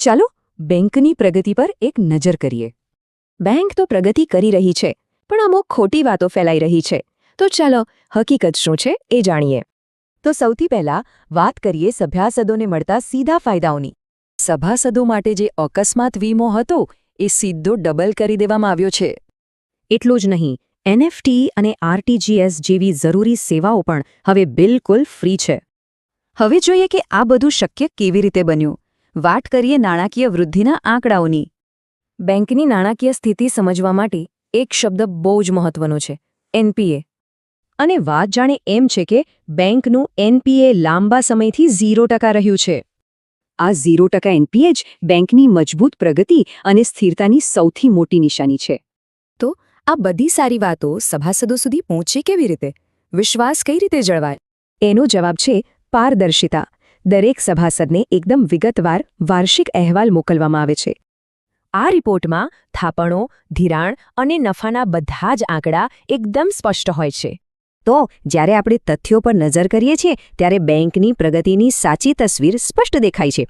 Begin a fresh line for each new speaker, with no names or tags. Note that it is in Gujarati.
ચાલો બેંકની પ્રગતિ પર એક નજર કરીએ. બેંક તો પ્રગતિ કરી રહી છે, પણ અમુક ખોટી વાતો ફેલાઈ રહી છે. તો ચાલો હકીકત શું છે એ જાણીએ. તો સૌથી પહેલા વાત કરીએ સભ્યાસદોને મળતા સીધા ફાયદાઓની. સભાસદો માટે જે અકસ્માત વીમો હતો, એ સીધો ડબલ કરી દેવામાં આવ્યો છે. એટલું જ નહીં એનએફટી અને આરટીજીએસ જેવી જરૂરી સેવાઓ પણ હવે બિલકુલ ફ્રી છે. હવે જોઈએ કે આ બધું શક્ય કેવી રીતે બન્યું. વાત કરીએ નાણાકીય વૃદ્ધિના આંકડાઓની. બેંકની નાણાકીય સ્થિતિ સમજવા માટે એક શબ્દ બહુ જ મહત્વનો છે એનપીએ. અને વાત જાણે એમ છે કે બેંકનું એનપીએ લાંબા સમયથી ઝીરો ટકા રહ્યું છે. આ ઝીરો ટકા એનપીએ જ બેંકની મજબૂત પ્રગતિ અને સ્થિરતાની સૌથી મોટી નિશાની છે. તો આ બધી સારી વાતો સભાસદો સુધી પહોંચે કેવી રીતે? વિશ્વાસ કઈ રીતે જળવાય? એનો જવાબ છે પારદર્શિતા. દરેક સભાસદને એકદમ વિગતવાર વાર્ષિક અહેવાલ મોકલવામાં આવે છે. આ રિપોર્ટમાં થાપણો, ધિરાણ અને નફાના બધા જ આંકડા એકદમ સ્પષ્ટ હોય છે. તો જ્યારે આપણે તથ્યો પર નજર કરીએ છીએ, ત્યારે બેંકની પ્રગતિની સાચી તસવીર સ્પષ્ટ દેખાય છે.